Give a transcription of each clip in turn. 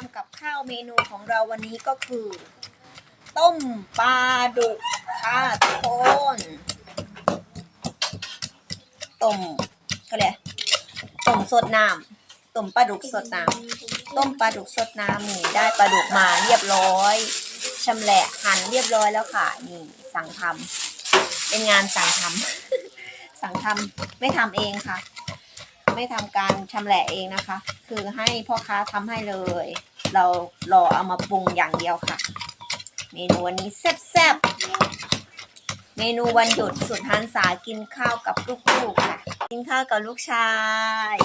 ทำกับข้าวเมนูของเราวันนี้ก็คือ ต้มปลาดุกค่ะทุกคนต้มก็เลยต้มสดน้ำต้มปลาดุกสดน้ำต้มปลาดุกสดน้ำนี่ได้ปลาดุกมาเรียบร้อยชำแหละหั่นเรียบร้อยแล้วค่ะนี่สั่งทำเป็นงานสั่งทำสั่งทำไม่ทำเองค่ะ ไม่ทำการชำแหละเองนะคะ คือให้พ่อค้าทำให้เลย เรารอเอามาปรุงอย่างเดียวค่ะ เมนูวันนี้แซ่บๆเมนูวันหยุดสุดหันษากินข้าวกับลูกๆค่ะ กินข้าวกับลูกชาย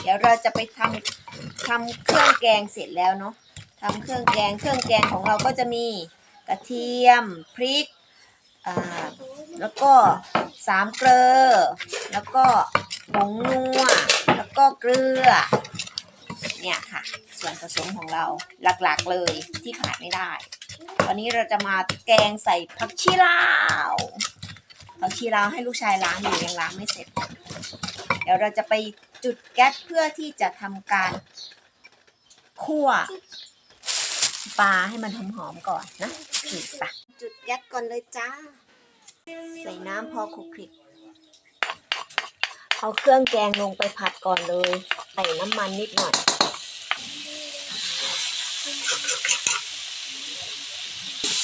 เดี๋ยวเราจะไปทำทำเครื่องแกงเสร็จแล้วเนาะทำเครื่องแกงเครื่องแกงของเราก็จะมีกระเทียมพริกอ่า แล้วก็สามเกลือ แล้วก็ผงนัว แล้วก็เกลือ เนี่ยค่ะ ส่วนผสมของเราหลักๆเลยที่ขาดไม่ได้ วันนี้เราจะมาแกงใส่ผักชีลาว ผักชีลาวให้ลูกชายล้างอยู่ยังล้างไม่เสร็จ เดี๋ยวเราจะไปจุดแก๊สเพื่อที่จะทำการคั่วปลาให้มันหอมๆก่อนนะจุดแก๊สก่อนเลยจ้า ใส่น้ำพอคลุกคลิก เอาเครื่องแกงลงไปผัดก่อนเลย ใส่น้ำมันนิดหน่อย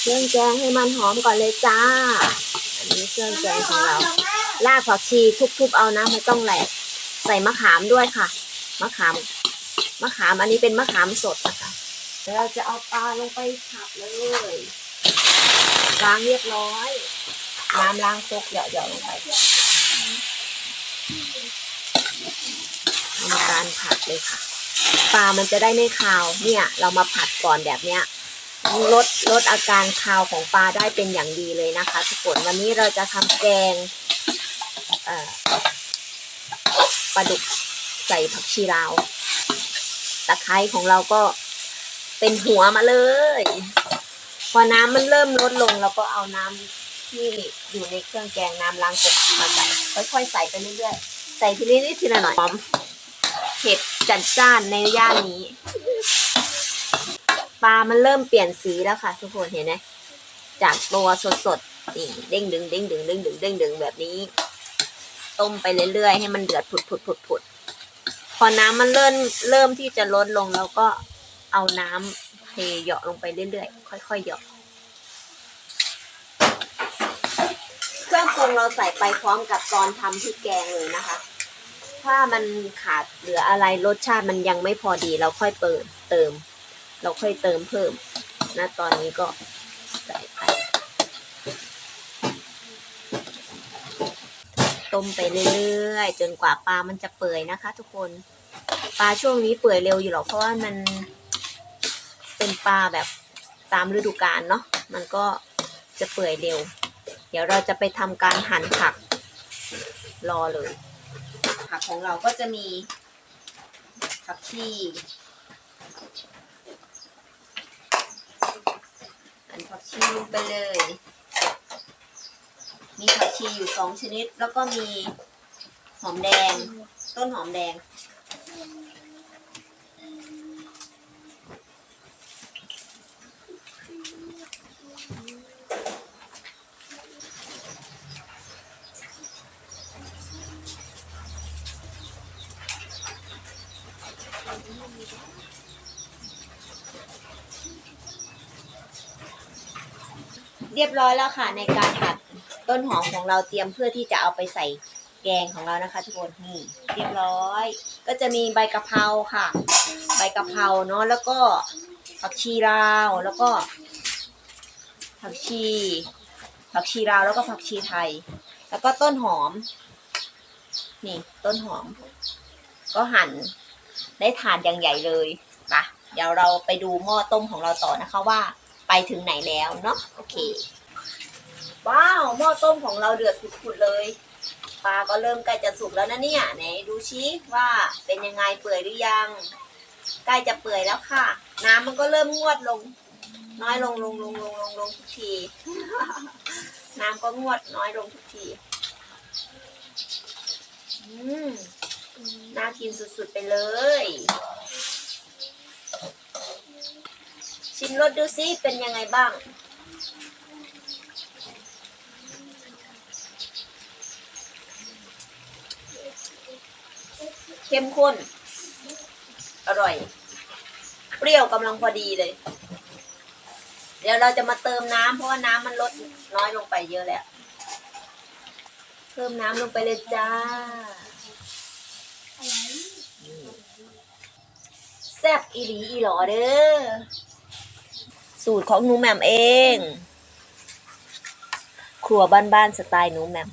เครื่องแกงให้มันหอมก่อนเลยจ้า อันนี้เครื่องแกงของเรา รากผักชีทุบๆเอานะไม่ต้องแหลก ใส่มะขามด้วยค่ะ มะขาม มะขามอันนี้เป็นมะขามสดนะคะเดี๋ยวเราจะเอาปลาลงไปผัดเลยล้างเรียบร้อย น้ำล้างครกเหยาะๆลงไปทำการผัดเลยค่ะ ปลามันจะได้ไม่คาว เนี่ย เรามาผัดก่อนแบบเนี้ยลดลดอาการคาวของปลาได้เป็นอย่างดีเลยนะคะทุกคนวันนี้เราจะทำแกงปลาดุกใส่ผักชีลาวตะไคร้ของเราก็เป็นหัวมาเลย พอน้ำมันเริ่มลดลงเราก็เอาน้ำ ที่อยู่ในเครื่องแกงน้ำล้างกบมาใส่ค่อยๆใส่ไปเรื่อยๆใส่ทีละนิดทีละหน่อยหอมเผ็ดจัดจ้านในย่านนี้ ปลามันเริ่มเปลี่ยนสีแล้วค่ะ ทุกคนเห็นไหมจากตัวสดๆนี่เด้งดึงเด้งดึงเด้งดึงเด้งดึงแบบนี้ ต้มไปเรื่อยๆให้มันเดือดผุดผุดผุดผุดพอน้ำมันเริ่มเริ่มที่จะลดลงแล้วก็เอาน้ำเทเหยาะลงไปเรื่อยๆค่อยๆเหยาะ เครื่องปรุงเราใส่ไปพร้อมกับตอนทำพริกแกงเลยนะคะ ถ้ามันขาดเหลืออะไรรสชาติมันยังไม่พอดีเราค่อยเปิดเติม เราค่อยเติมเพิ่มนะตอนนี้ก็ใส่ไปต้มไปเรื่อยๆจนกว่าปลามันจะเปื่อยนะคะ ทุกคนปลาช่วงนี้เปื่อยเร็วอยู่หรอกเพราะว่ามันเป็นปลาแบบตามฤดูกาลเนาะมันก็จะเปื่อยเร็ว เดี๋ยวเราจะไปทำการหั่นผักรอเลย ผักของเราก็จะมีผักชีหั่นผักชีลงไปเลย มีผักชีอยู่สองชนิด แล้วก็มีหอมแดง ต้นหอมแดง รียบร้อยแล้วค่ะ ในการผัดต้นหอมของเราเตรียมเพื่อที่จะเอาไปใส่แกงของเรานะคะ ทุกคนนี่เรียบร้อย ก็จะมีใบกะเพราค่ะ ใบกะเพราเนาะแล้วก็ผักชีลาวแล้วก็ ผักชี ผักชีลาวแล้วก็ผักชีไทย แล้วก็ต้นหอม นี่ต้นหอม ก็หั่นได้ทานอย่างใหญ่เลยปะเดี๋ยวเราไปดูหม้อต้มของเราต่อนะคะว่า ไปถึงไหนแล้วเนาะโอเค ว้าวหม้อต้มของเราเดือดผุดๆเลยปลาก็เริ่มใกล้จะสุกแล้วนะเนี่ยไหนดูชี้ว่าเป็นยังไงเปื่อยหรือยัง ใกล้จะเปื่อยแล้วค่ะ น้ำมันก็เริ่มงวดลง น้อยลงลงลงลงลงลงทุกที น้ำก็งวดน้อยลงทุกทีอืมน่ากินสุดๆไปเลย ชิมรสดูซิเป็นยังไงบ้าง เข้มข้น อร่อย เปรี้ยวกำลังพอดีเลย เดี๋ยวเราจะมาเติมน้ำเพราะว่าน้ำมันลดน้อยลงไปเยอะแล้ว เพิ่มน้ำลงไปเลยจ้า แซ่บอีหลีอีหลอเด้อ สูตรของหนูแหม่มเอง ครัวบ้านๆสไตล์หนูแหม่ม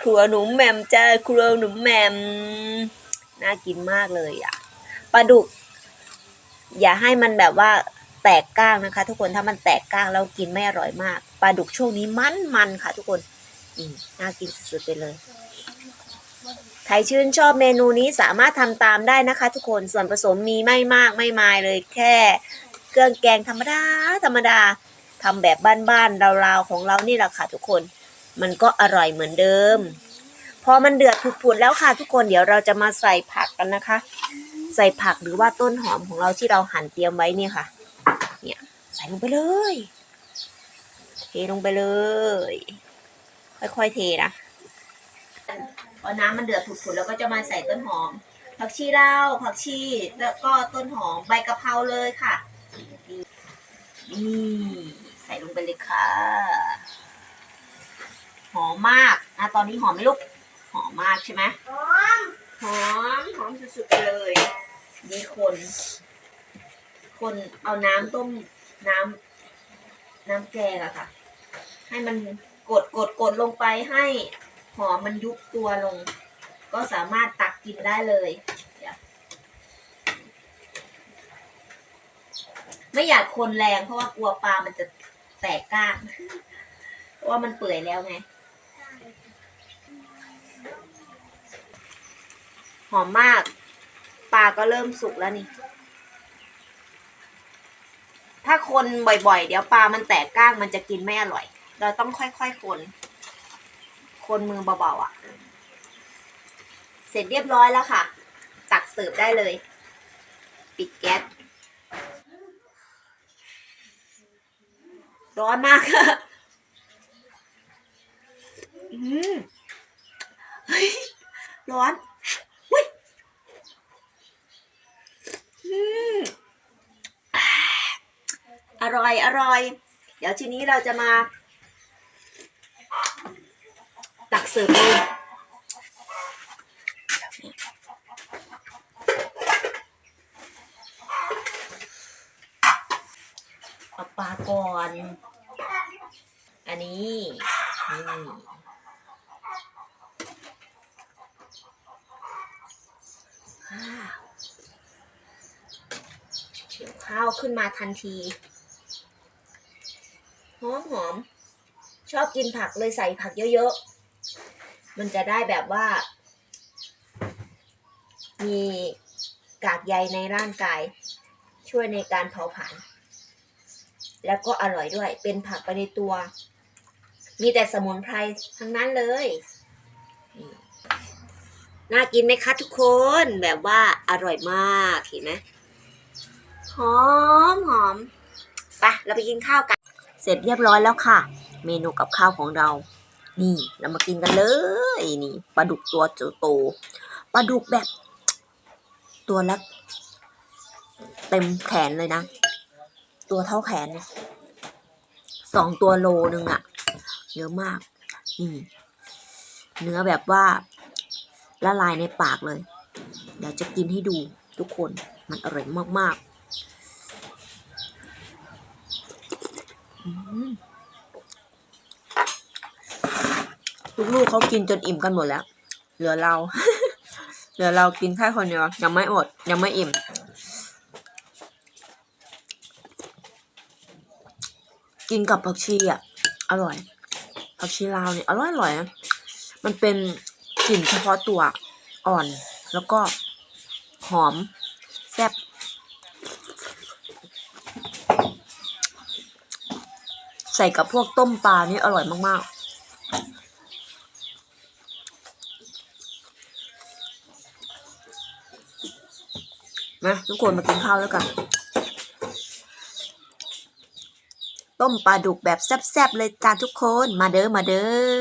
ครัวหนูแหม่มจ้าครัวหนูแหม่มน่ากินมากเลยอะปลาดุก อย่าให้มันแบบว่าแตกก้างนะคะ ทุกคนถ้ามันแตกก้างแล้วกินไม่อร่อยมากปลาดุกช่วงนี้มันมันค่ะ ทุกคนอืมน่ากินสุดๆไปเลยใครชื่นชอบเมนูนี้สามารถทำตามได้นะคะ ทุกคนส่วนผสมมีไม่มากไม่มายเลยแค่ รื่อง แกงธรรมดาธรรมดาทำแบบบ้านๆเราๆของเรานี่แหละค่ะทุกคน มันก็อร่อยเหมือนเดิม พอมันเดือดผุดๆแล้วค่ะทุกคนเดี๋ยวเราจะมาใส่ผักกันนะคะ ใส่ผักหรือว่าต้นหอมของเราที่เราหั่นเตรียมไว้เนี่ยค่ะ เนี่ยใส่ลงไปเลยเทลงไปเลย ค่อยๆเทนะพอน้ำมันเดือดผุดๆแล้วก็จะมาใส่ต้นหอม ผักชีเลาผักชีแล้วก็ต้นหอมใบกะเพราเลยค่ะ นี่ใส่ลงไปเลยค่ะ หอมมากอะตอนนี้หอมไหมลูก หอมมากใช่ไหมหอม หอม หอมสุดๆไปเลย นี่คน คนเอาน้ำต้มน้ำน้ำแกงอะค่ะ ให้มันกดกดกดลงไปให้หอมมันยุบตัวลง ก็สามารถตักกินได้เลยเดี๋ยว ไม่อยากคนแรงเพราะว่ากลัวปลามันจะแตกก้าง เพราะว่ามันเปื่อยแล้วไง หอมมาก ปลาก็เริ่มสุกแล้วนี่ ถ้าคนบ่อยๆ เดี๋ยวปลามันแตกก้างมันจะกินไม่อร่อย เราต้องค่อยๆคน คนมือเบาๆอะ เสร็จเรียบร้อยแล้วค่ะ ตักเสิร์ฟได้เลย ปิดแก๊ส ร้อนมากค่ะอืมเฮ้ยร้อนอุ้ยอืมอร่อย อร่อย เดี๋ยวทีนี้เราจะมา ตักเสิร์ฟเลย เอาปลา ก่อน อันนี้นี่ข้าวเดี๋ยวข้าวขึ้นมาทันที หอมหอม ชอบกินผักเลยใส่ผักเยอะๆ มันจะได้แบบว่า มีกากใยในร่างกาย ช่วยในการเผาผลาญ แล้วก็อร่อยด้วย เป็นผักไปในตัว มีแต่สมุนไพรทั้งนั้นเลย น่ากินไหมคะทุกคน แบบว่าอร่อยมากเห็นไหมหอมหอมไปเราไปกินข้าวกัน เสร็จเรียบร้อยแล้วค่ะ เมนูกับข้าวของเรา นี่เรามากินกันเลยนี่ปลาดุกตัวโตปลาดุกแบบ ตัวละเต็มแขนเลยนะ ตัวเท่าแขนสองตัวโลนึงอะเยอะมากนี่เนื้อแบบว่าละลายในปากเลย เดี๋ยวจะกินให้ดูทุกคนมันอร่อยมากๆอืมลูกๆเขากินจนอิ่มกันหมดแล้ว เหลือเรา เหลือเรากินแค่คนเดียวยังไม่อดยังไม่อิ่ม กินกับผักชีอะ อร่อย ผักชีลาวเนี่ยอร่อยอร่อยมันเป็นกลิ่นเฉพาะตัวอ่อน แล้วก็หอมแซ่บใส่กับพวกต้มปลานี่อร่อยมากๆนะทุกคนมากินข้าวแล้วกัน ต้มปลาดุกแบบแซ่บๆเลยจ้าทุกคน มาเด้อ มาเด้อ